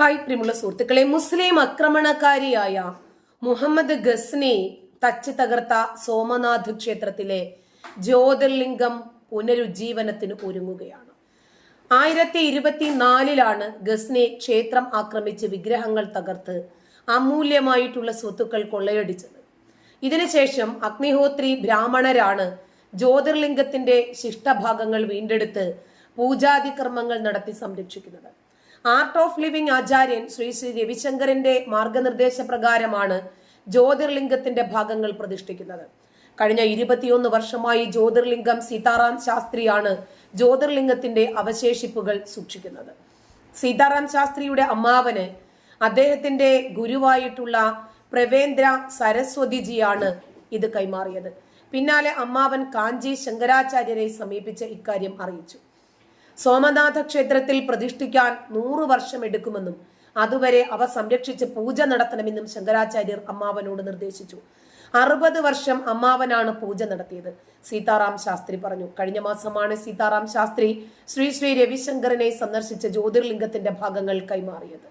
Hi പ്രിയമുള്ള സുഹൃത്തുക്കളെ മുസ്ലിം ആക്രമണകാരിയായ മുഹമ്മദ് ഗസ്നെ തച്ച് തകർത്ത സോമനാഥ് ക്ഷേത്രത്തിലെ ജ്യോതിർലിംഗം പുനരുജ്ജീവനത്തിന് ഒരുങ്ങുകയാണ്. ആയിരത്തി ഇരുപത്തിനാലിലാണ് ഗസ്നെ ക്ഷേത്രം ആക്രമിച്ച് വിഗ്രഹങ്ങൾ തകർത്ത് അമൂല്യമായിട്ടുള്ള സ്വത്തുക്കൾ കൊള്ളയടിച്ചത്. ഇതിനുശേഷം അഗ്നിഹോത്രി ബ്രാഹ്മണരാണ് ജ്യോതിർലിംഗത്തിന്റെ ശിഷ്ടഭാഗങ്ങൾ വീണ്ടെടുത്ത് പൂജാതി കർമ്മങ്ങൾ നടത്തി സംരക്ഷിക്കുന്നത്. ആർട്ട് ഓഫ് ലിവിംഗ് ആചാര്യൻ ശ്രീ ശ്രീ രവിശങ്കറിന്റെ മാർഗനിർദ്ദേശ പ്രകാരമാണ് ജ്യോതിർലിംഗത്തിന്റെ ഭാഗങ്ങൾ പ്രതിഷ്ഠിക്കുന്നത്. കഴിഞ്ഞ ഇരുപത്തിയൊന്ന് വർഷമായി ജ്യോതിർലിംഗം സീതാറാം ശാസ്ത്രിയാണ് ജ്യോതിർലിംഗത്തിന്റെ അവശേഷിപ്പുകൾ സൂക്ഷിക്കുന്നത്. സീതാറാം ശാസ്ത്രിയുടെ അമ്മാവന് അദ്ദേഹത്തിന്റെ ഗുരുവായിട്ടുള്ള പ്രവേന്ദ്ര സരസ്വതിജിയാണ് ഇത് കൈമാറിയത്. പിന്നാലെ അമ്മാവൻ കാഞ്ചി ശങ്കരാചാര്യരെ സമീപിച്ച് ഇക്കാര്യം അറിയിച്ചു. സോമനാഥ ക്ഷേത്രത്തിൽ പ്രതിഷ്ഠിക്കാൻ നൂറു വർഷം എടുക്കുമെന്നും അതുവരെ അവ സംരക്ഷിച്ച് പൂജ നടത്തണമെന്നും ശങ്കരാചാര്യർ അമ്മാവനോട് നിർദ്ദേശിച്ചു. അറുപത് വർഷം അമ്മാവനാണ് പൂജ നടത്തിയത് സീതാറാം ശാസ്ത്രി പറഞ്ഞു. കഴിഞ്ഞ മാസമാണ് സീതാറാം ശാസ്ത്രി ശ്രീ ശ്രീ രവിശങ്കറിനെ സന്ദർശിച്ച് ജ്യോതിർലിംഗത്തിന്റെ ഭാഗങ്ങൾ കൈമാറിയത്.